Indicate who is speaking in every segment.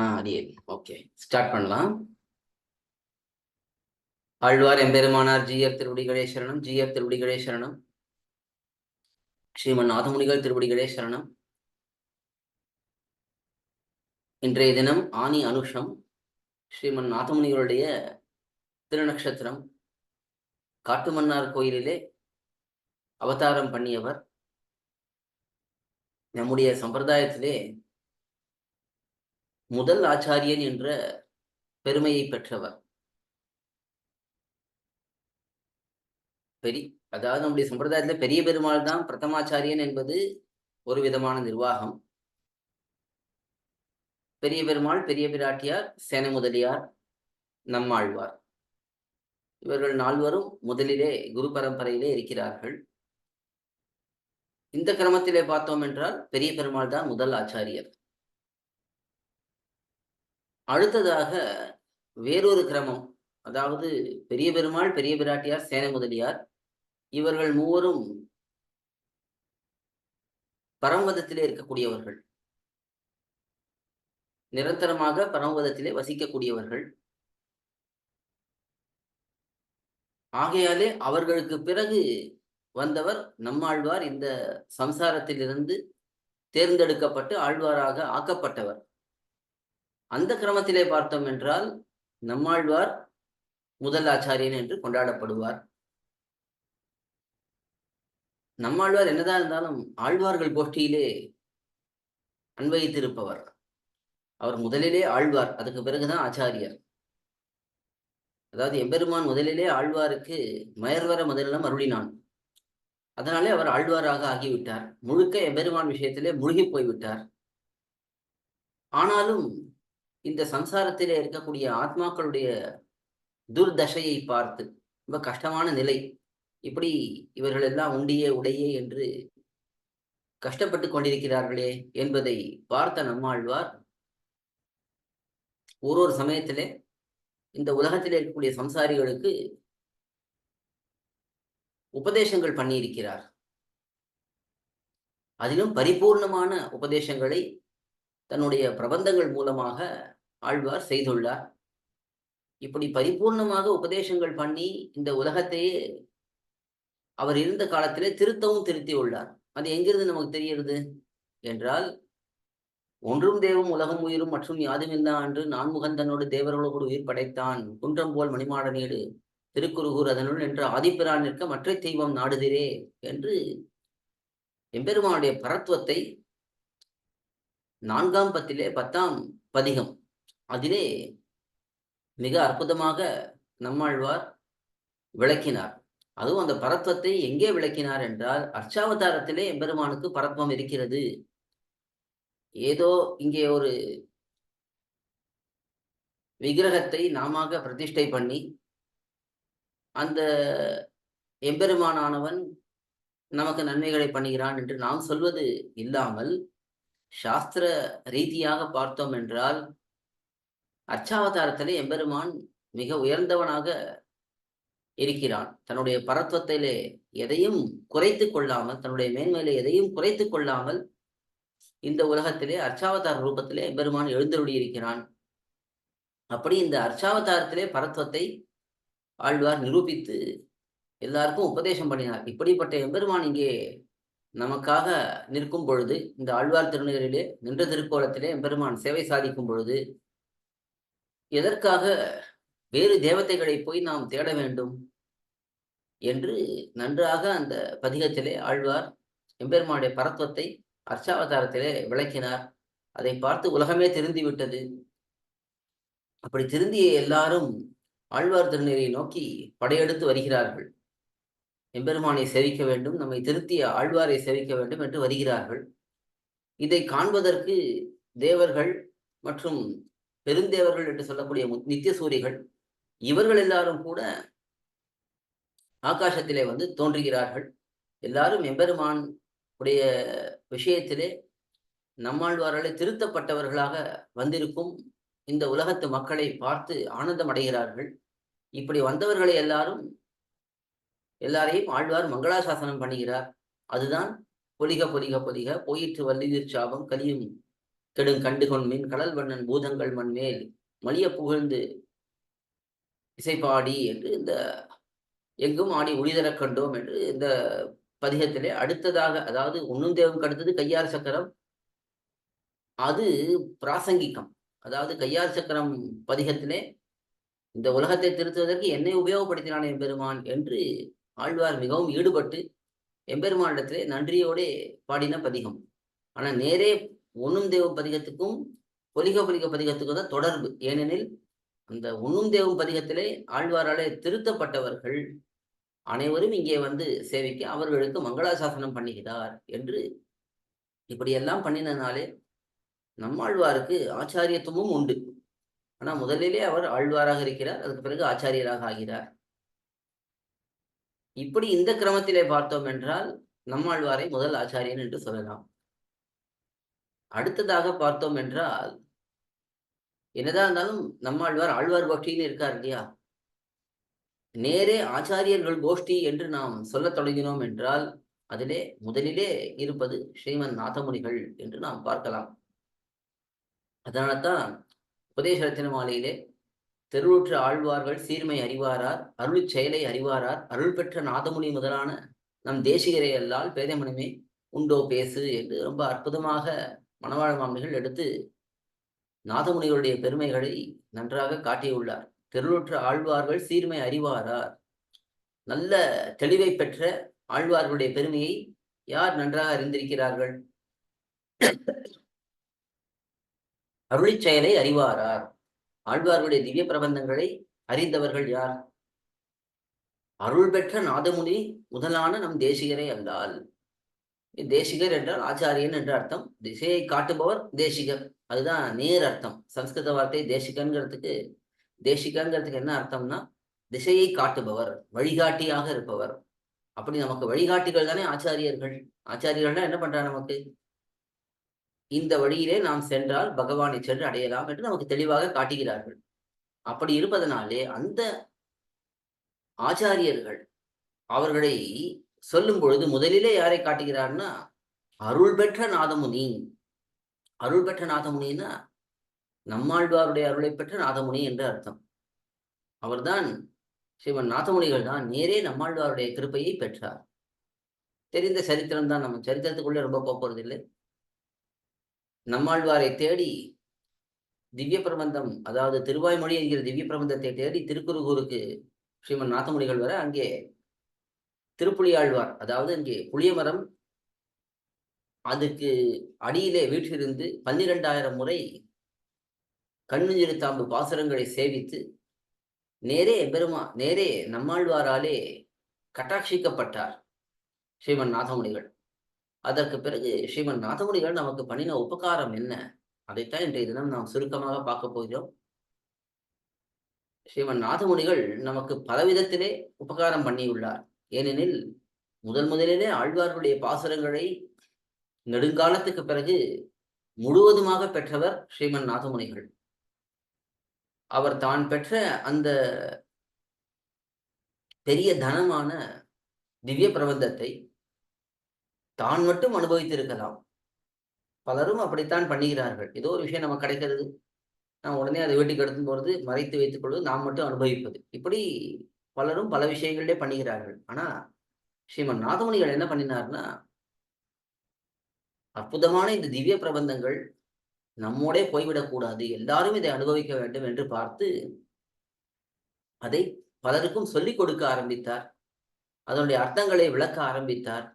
Speaker 1: ஆ okay start பண்ணலாம். ஆழ்வார் எம்பெருமானார் ஜீயர் திருவடிகளே சரணம் ஜீயர் திருவடிகளே சரணம் ஸ்ரீமன் நாதமுனிகள் திருவடிகளே சரணம் இன்றைய தினம் ஆனி அனுஷம் ஸ்ரீமன் நாதமுனிகளுடைய திருநக்ஷத்திரம். காட்டுமன்னார் கோயிலிலே அவதாரம் பண்ணியவர். நம்முடைய சம்பிரதாயத்திலே முதல் ஆச்சாரியன் என்ற பெருமையை பெற்றவர். பெரிய அதாவது நம்முடைய சம்பிரதாயத்துல பெரிய பெருமாள் தான் பிரதமாச்சாரியன் என்பது ஒரு விதமான நிர்வாகம். பெரிய பெருமாள் பெரிய பிராட்டியார் சேன முதலியார் நம்மாழ்வார் இவர்கள் நால்வரும் முதலிலே குரு பரம்பரையிலே இருக்கிறார்கள். இந்த கிரமத்திலே பார்த்தோம் என்றால் பெரிய பெருமாள் தான் முதல் ஆச்சாரியர். அடுத்ததாக வேறொரு கிரமம் அதாவது பெரிய பெருமாள் பெரிய பிராட்டியார் சேன முதலியார் இவர்கள் மூவரும் பரமவதத்திலே இருக்கக்கூடியவர்கள். நிரந்தரமாக பரமபதத்திலே வசிக்கக்கூடியவர்கள். ஆகையாலே அவர்களுக்கு பிறகு வந்தவர் நம்மாழ்வார். இந்த சம்சாரத்திலிருந்து தேர்ந்தெடுக்கப்பட்டு ஆழ்வாராக ஆக்கப்பட்டவர். அந்த கிரமத்திலே பார்த்தோம் என்றால் நம்மாழ்வார் முதல் ஆச்சாரியன் என்று கொண்டாடப்படுவார். நம்மாழ்வார் என்னதான் இருந்தாலும் ஆழ்வார்கள் கோஷ்டியிலே அன்வயித்திருப்பவர். அவர் முதலிலே ஆழ்வார் அதுக்கு பிறகுதான் ஆச்சாரியர். அதாவது எம்பெருமான் முதலிலே ஆழ்வாருக்கு மயர்வர முதலிடம் அருளினான். அதனாலே அவர் ஆழ்வாராக ஆகிவிட்டார். முழுக்க எம்பெருமான் விஷயத்திலே முழுகி போய்விட்டார். ஆனாலும் இந்த சம்சாரத்திலே இருக்கக்கூடிய ஆத்மாக்களுடைய துர்தசையை பார்த்து ரொம்ப கஷ்டமான நிலை. இப்படி இவர்கள் எல்லாம் உண்டியே உடையே என்று கஷ்டப்பட்டு கொண்டிருக்கிறார்களே என்பதை பார்த்த நம்மாழ்வார் ஒரு ஒரு சமயத்திலே இந்த உலகத்திலே இருக்கக்கூடிய சம்சாரிகளுக்கு உபதேசங்கள் பண்ணியிருக்கிறார். அதிலும் பரிபூர்ணமான உபதேசங்களை தன்னுடைய பிரபந்தங்கள் மூலமாக ஆழ்வார் செய்துள்ளார். இப்படி பரிபூர்ணமாக உபதேசங்கள் பண்ணி இந்த உலகத்தையே அவர் இருந்த காலத்திலே திருத்தவும் திருத்தி உள்ளார் அது எங்கிருந்து நமக்கு தெரிகிறது? என்றால் ஒன்றும் தேவம் உலகம் உயிரும் மற்றும் யாதுமில்லா அன்று நான்முகன் தன்னோடு தேவர்களோடு உயிர் படைத்தான். குன்றம் போல் மணிமாடனேடு திருக்குறுகூர் அதனுள் என்ற ஆதிப்பிரான் நிற்க மற்ற தெய்வம் நாடுதிரே என்று எம்பெருமானுடைய பரத்துவத்தை நான்காம் பத்திலே பத்தாம் பதிகம். அதிலே மிக அற்புதமாக நம்மாழ்வார் விளக்கினார். அதுவும் அந்த பரத்வத்தை எங்கே விளக்கினார் என்றால் அர்ச்சாவதாரத்திலே எம்பெருமானுக்கு பரத்வம் இருக்கிறது. ஏதோ இங்கே ஒரு விக்கிரகத்தை நாம பிரதிஷ்டை பண்ணி அந்த எம்பெருமானானவன் நமக்கு நன்மைகளை பண்ணுகிறான் என்று நாம் சொல்வது இல்லாமல் சாஸ்திர ரீதியாக பார்த்தோம் என்றால் அர்ச்சாவதாரத்திலே எம்பெருமான் மிக உயர்ந்தவனாக இருக்கிறான். தன்னுடைய பரத்வத்திலே எதையும் குறைத்து கொள்ளாமல் தன்னுடைய மேன்மையிலே எதையும் குறைத்து கொள்ளாமல் இந்த உலகத்திலே அர்ச்சாவதார ரூபத்திலே எம்பெருமான் எழுந்தருளி இருக்கிறான். அப்படி இந்த அர்ச்சாவதாரத்திலே பரத்வத்தை ஆழ்வார் நிரூபித்து எல்லாருக்கும் உபதேசம் பண்ணினார். இப்படிப்பட்ட எம்பெருமான் இங்கே நமக்காக நிற்கும் பொழுது இந்த ஆழ்வார் திருநகரிலே நின்ற திருக்கோலத்திலே எம்பெருமான் சேவை சாதிக்கும் பொழுது எதற்காக வேறு தேவதைகளை போய் நாம் தேட வேண்டும் என்று நன்றாக அந்த பதிகத்திலே ஆழ்வார் எம்பெருமானுடைய பரத்துவத்தை அர்ச்சாவதாரத்திலே விளக்கினார். அதை பார்த்து உலகமே திருந்தி விட்டது அப்படி திருந்திய எல்லாரும் ஆழ்வார் திருநெறியை நோக்கி படையெடுத்து வருகிறார்கள். எம்பெருமானை சேவிக்க வேண்டும் நம்மை திருத்திய ஆழ்வாரை சேவிக்க வேண்டும் என்று வருகிறார்கள். இதை காண்பதற்கு தேவர்கள் மற்றும் பெருந்தேவர்கள் என்று சொல்லக்கூடிய நித்திய சூரிகள் இவர்கள் எல்லாரும் கூட ஆகாசத்திலே வந்து தோன்றுகிறார்கள். எல்லாரும் எம்பெருமான் உடைய விஷயத்திலே நம்மாழ்வார்களே திருத்தப்பட்டவர்களாக வந்திருக்கும் இந்த உலகத்து மக்களை பார்த்து ஆனந்தம் அடைகிறார்கள். இப்படி வந்தவர்களை எல்லாரும் எல்லாரையும் ஆழ்வார் மங்களாசாசனம் பண்ணுகிறார். அதுதான் பொலிக பொலிக பொலிக போயிற்று வல்லிதிர் சாபம் கலியும் கெடும் கண்டு மின் கடல் வண்ணன் பூதங்கள் மண்மேல் மலிய புகழ்ந்து இசைப்பாடி என்று இந்த எங்கும் ஆடி ஒளிதரக் கண்டோம் என்று இந்த பதிகத்திலே அடுத்ததாக அதாவது ஒன்னும் தேவம் கடுத்தது கையார் சக்கரம். அது பிராசங்கிகம். அதாவது கையார் சக்கரம் பதிகத்திலே இந்த உலகத்தை திருத்துவதற்கு என்னை உபயோகப்படுத்தினான் எம்பெருமான் என்று ஆழ்வார் மிகவும் ஈடுபட்டு எம்பெருமானிடத்திலே நன்றியோடே பாடின பதிகம். ஆனால் நேரே ஒன்னும் தேவம் பதிகத்துக்கும் பொலிக பொலிக பதிகத்துக்கும் தான் தொடர்பு. ஏனெனில் அந்த உண்ணும் தேவம் பதிகத்திலே ஆழ்வாராலே திருத்தப்பட்டவர்கள் அனைவரும் இங்கே வந்து சேவிக்க அவர்களுக்கு மங்களாசாசனம் பண்ணுகிறார் என்று இப்படியெல்லாம் பண்ணினனாலே நம்மாழ்வாருக்கு ஆச்சாரியத்துவமும் உண்டு. ஆனால் முதலிலே அவர் ஆழ்வாராக இருக்கிறார் அதுக்கு பிறகு ஆச்சாரியராக ஆகிறார். இப்படி இந்த கிரமத்திலே பார்த்தோம் என்றால் நம்மாழ்வாரை முதல் ஆச்சாரியன் என்று சொல்லலாம். அடுத்ததாக பார்த்தோம் என்றால் என்னதான் இருந்தாலும் நம்மாழ்வார் ஆழ்வார் கோஷ்டின்னு இருக்கார் இல்லையா? நேரே ஆச்சாரியர்கள் கோஷ்டி என்று நாம் சொல்லத் தொடங்கினோம் என்றால் அதிலே முதலிலே இருப்பது ஸ்ரீமன் நாதமுனிகள் என்று நாம் பார்க்கலாம். அதனால்தான் உபதேச ரத்தின மாலையிலே தெருவுற்ற ஆழ்வார்கள் சீர்மை அறிவாரார் அருள் செயலை அறிவாரார் அருள் பெற்ற நாதமுனி முதலான நம் தேசிகரை அல்லால் பேதமனமே உண்டோ பேசு என்று ரொம்ப அற்புதமாக மணவாழ மாமிகள் எடுத்து நாதமுனிகளுடைய பெருமைகளை நன்றாக காட்டியுள்ளார். தெருளுற்ற ஆழ்வார்கள் சீர்மை அறிவாரார். நல்ல தெளிவை பெற்ற ஆழ்வார்களுடைய பெருமையை யார் நன்றாக அறிந்திருக்கிறார்கள்? அருளிச் செயலை அறிவாரார். ஆழ்வார்களுடைய திவ்ய பிரபந்தங்களை அறிந்தவர்கள் யார்? அருள் பெற்ற நாதமுனி முதலான நம் தேசிகரே அல்லால் தேசிகர் என்றால் ஆச்சாரியன் என்ற அர்த்தம். திசையை காட்டுபவர் தேசிகர். அதுதான் நேர் அர்த்தம். சம்ஸ்கிருத வார்த்தை தேசிகங்கிறதுக்கு தேசிகங்கிறதுக்கு என்ன அர்த்தம்னா திசையை காட்டுபவர் வழிகாட்டியாக இருப்பவர். அப்படி நமக்கு வழிகாட்டிகள் தானே ஆச்சாரியர்கள். ஆச்சாரியர்கள்னா என்ன பண்றா நமக்கு? இந்த வழியிலே நாம் சென்றால் பகவானை சென்று அடையலாம் என்று நமக்கு தெளிவாக காட்டுகிறார்கள். அப்படி இருப்பதனாலே அந்த ஆச்சாரியர்கள் அவர்களை சொல்லும் பொழுது முதலிலே யாரை காட்டுகிறார்னா அருள் பெற்ற நாதமுனி. அருள் பெற்ற நாதமுனின்னா நம்மாழ்வாருடைய அருளை பெற்ற நாதமுனி என்று அர்த்தம். அவர்தான் ஸ்ரீமன் நாதமுனிகள் தான் நேரே நம்மாழ்வாருடைய கிருப்பையை பெற்றார். தெரிந்த சரித்திரம் தான் நம்ம சரித்திரத்துக்குள்ளே ரொம்ப போறது இல்லை நம்மாழ்வாரை தேடி திவ்ய பிரபந்தம் அதாவது திருவாய்மொழி என்கிற திவ்ய பிரபந்தத்தை தேடி திருக்குறுகூருக்கு ஸ்ரீமன் நாதமுனிகள் வர அங்கே திருப்புலியாழ்வார் அதாவது இங்கே புளியமரம் அதுக்கு அடியிலே வீற்றிருந்து பன்னிரெண்டாயிரம் முறை கண்ணுஞ்சிறுத்தாம்பு பாசுரங்களை சேவித்து நேரே பெருமா நேரே நம்மாழ்வாராலே கட்டாட்சிக்கப்பட்டார் ஸ்ரீமன் நாதமுனிகள் அதற்கு பிறகு ஸ்ரீமன் நாதமுனிகள் நமக்கு பண்ணின உபகாரம் என்ன? அதைத்தான் இன்றைய தினம் நாம் சுருக்கமாக பார்க்க போகிறோம். ஸ்ரீமன் நாதமுனிகள் நமக்கு பலவிதத்திலே உபகாரம் பண்ணியுள்ளார். ஏனெனில் முதல் முதலிலே ஆழ்வார்களுடைய பாசுரங்களை நெடுங்காலத்துக்கு பிறகு முழுவதுமாக பெற்றவர் ஸ்ரீமன் நாதமுனிகள். அவர் தான் பெற்ற அந்த பெரிய தனமான திவ்ய பிரபந்தத்தை தான் மட்டும் அனுபவித்திருக்கலாம். பலரும் அப்படித்தான் பண்ணுகிறார்கள். ஏதோ ஒரு விஷயம் நமக்கு கிடைக்கிறது. நாம் உடனே அதை வீட்டுக்கு எடுத்து போகிறது மறைத்து வைத்துக் கொள்வது நாம் மட்டும் அனுபவிப்பது. இப்படி பலரும் பல விஷயங்களே பண்ணுகிறார்கள். ஆனா ஸ்ரீமன் நாதமுனிகள் என்ன பண்ணினார்னா அற்புதமான இந்த திவ்ய பிரபந்தங்கள் நம்மோடே போய்விடக்கூடாது எல்லாரும் இதை அனுபவிக்க வேண்டும் என்று பார்த்து அதை பலருக்கும் சொல்லிக் கொடுக்க ஆரம்பித்தார். அதனுடைய அர்த்தங்களை விளக்க ஆரம்பித்தார்.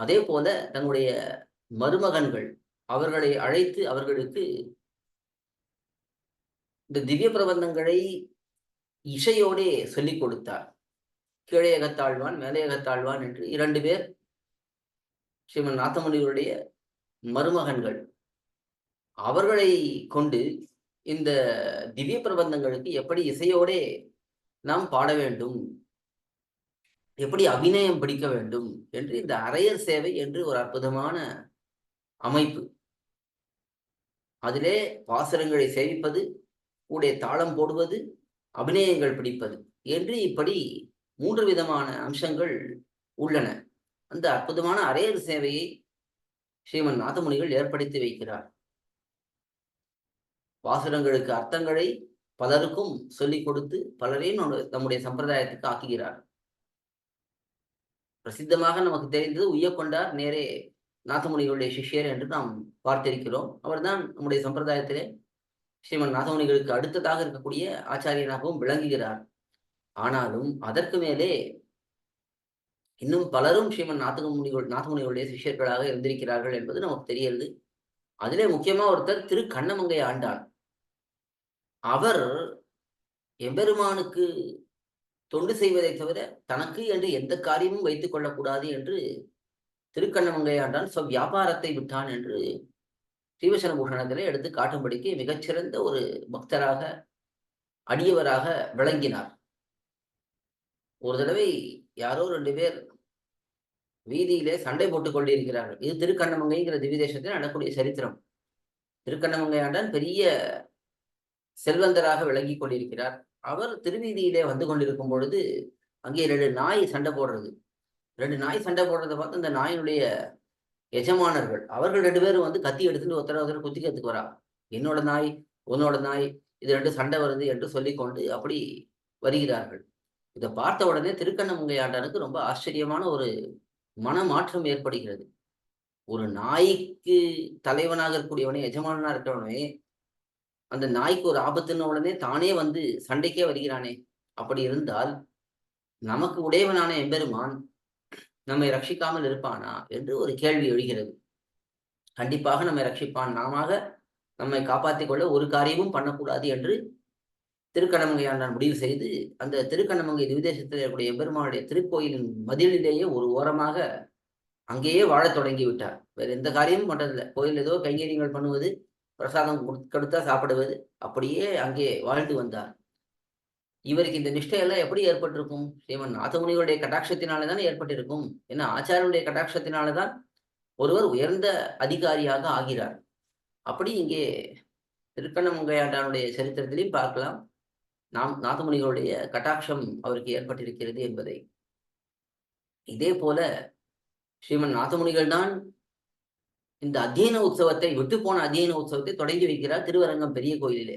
Speaker 1: அதே போல தன்னுடைய மருமகன்கள் அவர்களை அழைத்து அவர்களுக்கு இந்த திவ்ய பிரபந்தங்களை இசையோடே சொல்லிக் கொடுத்தார். கீழையகத்தாழ்வான் மேலையகத்தாழ்வான் என்று இரண்டு பேர் ஸ்ரீமன் நாத்தமுனிவருடைய மருமகன்கள். அவர்களை கொண்டு இந்த திவ்ய பிரபந்தங்களுக்கு எப்படி இசையோடே நாம் பாட வேண்டும்? எப்படி அபிநயம் பிடிக்க வேண்டும் என்று இந்த அரையர் சேவை என்று ஒரு அற்புதமான அமைப்பு. அதிலே பாசுரங்களை சேவிப்பது கூட தாளம் போடுவது அபிநயங்கள் பிடிப்பது என்று இப்படி மூன்று விதமான அம்சங்கள் உள்ளன. அந்த அற்புதமான அரையர் சேவையை ஸ்ரீமன் நாதமுனிகள் ஏற்படுத்தி வைக்கிறார். பாசுரங்களுக்கு அர்த்தங்களை பலருக்கும் சொல்லிக் கொடுத்து பலரையும் நம்முடைய சம்பிரதாயத்துக்கு ஆக்குகிறார். பிரசித்தமாக நமக்கு தெரிந்தது உய்யக்கொண்டார் நேரே நாதமுனிகளுடைய சிஷ்யர் என்று நாம் பார்த்திருக்கிறோம். அவர்தான் நம்முடைய சம்பிரதாயத்திலே ஸ்ரீமன் நாதமுனிகளுக்கு அடுத்ததாக இருக்கக்கூடிய ஆச்சாரியனாகவும் விளங்குகிறார். ஆனாலும் அதற்கு மேலே இன்னும் பலரும் ஸ்ரீமன் நாதமுனிகள் நாதமுனிகளுடைய சிஷ்யர்களாக இருந்திருக்கிறார்கள் என்பது நமக்கு தெரிகிறது அதிலே முக்கியமா ஒருத்தர் திரு கண்ணமங்கை ஆண்டான் அவர் எம்பெருமானுக்கு தொண்டு செய்வதை தவிர தனக்கு என்று எந்த காரியமும் வைத்துக் கொள்ளக்கூடாது என்று திருக்கண்ணமங்கையாண்டான். சொ வியாபாரத்தை விட்டான் என்று ஸ்ரீவசன பூஷணத்திலே எடுத்து காட்டும்படிக்கு மிகச்சிறந்த ஒரு பக்தராக அடியவராக விளங்கினார். ஒரு தடவை யாரோ ரெண்டு பேர் வீதியிலே சண்டை போட்டுக் கொண்டிருக்கிறார்கள். இது திருக்கண்ணமங்கைங்கிற திவிதேசத்தில் நடக்கூடிய சரித்திரம். திருக்கண்ணமங்கை ஆண்டான் பெரிய செல்வந்தராக விளங்கி கொண்டிருக்கிறார். அவர் திருவீதியிலே வந்து கொண்டிருக்கும் பொழுது அங்கே ரெண்டு நாய் சண்டை போடுறது. ரெண்டு நாய் சண்டை போடுறதை பார்த்து அந்த நாயினுடைய எஜமானர்கள் அவர்கள் ரெண்டு பேரும் வந்து கத்தி எடுத்துட்டு ஒருத்தர ஒருத்தர குத்திக்கிறதுக்கு வரா என்னோட நாய் உன்னோட நாய் இது ரெண்டு சண்டை வருது என்று சொல்லிக்கொண்டு அப்படி வருகிறார்கள். இதை பார்த்த உடனே திருக்கண்ணமுங்கையாண்டனுக்கு ரொம்ப ஆச்சரியமான ஒரு மனமாற்றம் ஏற்படுகிறது. ஒரு நாய்க்கு தலைவனாக இருக்கக்கூடியவனே எஜமானனா இருக்கிறவனே அந்த நாய்க்கு ஒரு ஆபத்துன்னு உடனே தானே வந்து சண்டைக்கே வருகிறானே. அப்படி இருந்தால் நமக்கு உடையவனான எம்பெருமான் நம்மை ரட்சிக்காமல் இருப்பானா என்று ஒரு கேள்வி எழுகிறது. கண்டிப்பாக நம்மை ரட்சிப்பான். நாம நம்மை காப்பாற்றிக் கொள்ள ஒரு காரியமும் பண்ணக்கூடாது என்று திருக்கண்ணமங்கையாண்டான் முடிவு செய்து அந்த திருக்கணமங்கை விதேசத்தில் இருக்கக்கூடிய எம்பெருமானுடைய திருக்கோயிலின் மதிலிலேயே ஒரு ஓரமாக அங்கேயே வாழத் தொடங்கி விட்டார் வேற எந்த காரியமும் பண்றதில்லை. கோயில் ஏதோ கைங்கரியங்கள் பண்ணுவது பிரசாதம் கொடுத்தா சாப்பிடுவது அப்படியே அங்கே வாழ்ந்து வந்தார். இவருக்கு இந்த நிஷ்டையெல்லாம் எப்படி ஏற்பட்டிருக்கும்? ஸ்ரீமன் நாதமுனிகளுடைய கட்டாட்சத்தினாலே தானே ஏற்பட்டிருக்கும்? ஏன்னா ஆச்சாரனுடைய கட்டாட்சத்தினாலதான் ஒருவர் உயர்ந்த அதிகாரியாக ஆகிறார். அப்படி இங்கே திருக்கண்ணமங்கையாண்டானுடைய சரித்திரத்திலையும் பார்க்கலாம். நாம் நாதமுனிகளுடைய கட்டாட்சம் அவருக்கு ஏற்பட்டிருக்கிறது என்பதை. இதே போல ஸ்ரீமன் நாதமுனிகள் தான் இந்த அத்தியன உற்சவத்தை விட்டு போன அத்தியன உற்சவத்தை தொடங்கி வைக்கிறார் திருவரங்கம் பெரிய கோயிலிலே.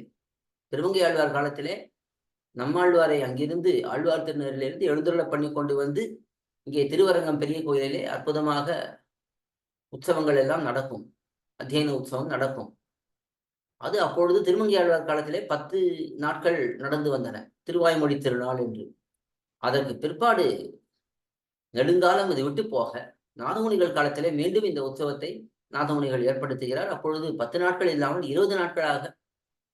Speaker 1: திருவங்கை ஆழ்வார் காலத்திலே நம்மாழ்வாரை அங்கிருந்து ஆழ்வார் திருநரிலிருந்து எழுந்துள்ள பண்ணி கொண்டு வந்து இங்கே திருவரங்கம் பெரிய கோயிலிலே அற்புதமாக உற்சவங்கள் எல்லாம் நடக்கும். அத்தியன உற்சவம் நடக்கும். அது அப்பொழுது திருமங்கை ஆழ்வார் காலத்திலே பத்து நாட்கள் நடந்து வந்தன. திருவாய்மொழி திருநாள் என்று. அதற்கு பிற்பாடு நெடுங்காலம் இது விட்டு போக நாதமுனிகள் காலத்திலே மீண்டும் இந்த உற்சவத்தை நாதமுனிகள் ஏற்படுத்துகிறார். அப்பொழுது பத்து நாட்கள் இல்லாமல் இருபது நாட்களாக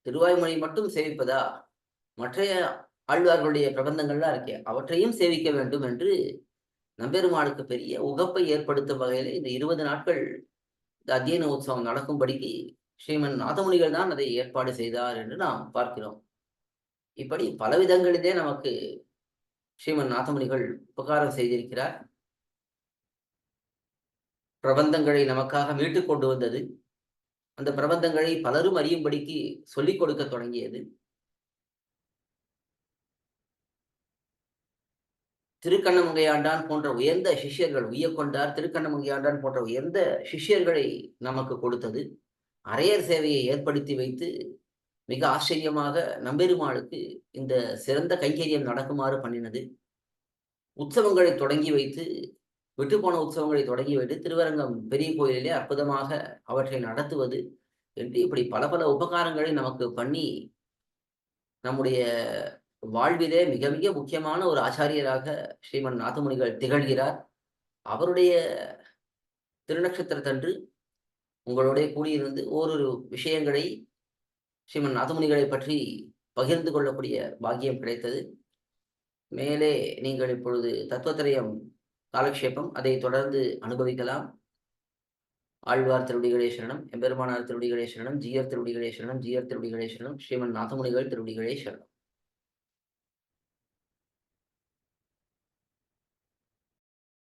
Speaker 1: திருவாய்மொழி மட்டும் சேவிப்பதா? மற்றைய ஆழ்வார்களுடைய பிரபந்தங்கள்லாம் இருக்கே அவற்றையும் சேவிக்க வேண்டும் என்று நம்பெருமாளுக்கு பெரிய உகப்பை ஏற்படுத்தும் வகையில் இந்த இருபது நாட்கள் இந்த அத்தியன உற்சவம் நடக்கும்படிக்கு ஸ்ரீமன் நாதமுனிகள் தான் அதை ஏற்பாடு செய்தார் என்று நாம் பார்க்கிறோம். இப்படி பல விதங்களிலே நமக்கு ஸ்ரீமன் நாதமுனிகள் உபகாரம் செய்திருக்கிறார். பிரபந்தங்களை நமக்காக மீட்டு கொண்டு வந்தது. அந்த பிரபந்தங்களை பலரும் அறியும்படிக்கு சொல்லிக் கொடுக்க தொடங்கியது. திருக்கண்ணமங்கையாண்டான் போன்ற உயர்ந்த சிஷ்யர்கள் உய்யக்கொண்டார். திருக்கண்ணமங்கையாண்டான் போன்ற உயர்ந்த சிஷ்யர்களை நமக்கு கொடுத்தது. அரையர் சேவையை ஏற்படுத்தி வைத்து மிக ஆச்சரியமாக நம்பெருமாளுக்கு இந்த சிறந்த கைங்கரியம் நடக்குமாறு பண்ணினது. உற்சவங்களை தொடங்கி வைத்து விட்டுப்போன உற்சவங்களை தொடங்கி வைத்து திருவரங்கம் பெரிய கோயிலிலே அற்புதமாக அவற்றை நடத்துவது என்று இப்படி பல பல உபகாரங்களை நமக்கு பண்ணி நம்முடைய வாழ்விலே மிக மிக முக்கியமான ஒரு ஆச்சாரியராக ஸ்ரீமன் நாதமுனிகள் திகழ்கிறார். அவருடைய திருநட்சத்திரத்தன்று உங்களுடைய கூடியிருந்து ஓரொரு விஷயங்களை ஸ்ரீமன் நாதமுனிகளை பற்றி பகிர்ந்து கொள்ளக்கூடிய பாக்கியம் கிடைத்தது. மேலே நீங்கள் இப்பொழுது தத்துவத்திரயம் காலக்ஷேபம் அதை தொடர்ந்து அனுபவிக்கலாம். ஆழ்வார் திருடிகளே சரணம் எம்பெருமானார் திருடிகளே சரணம் ஜீயர் திருடிகளே சரணம் ஜியர் திருடிகளே ஸ்ரீமன் நாதமுனிகள் திருடிகளே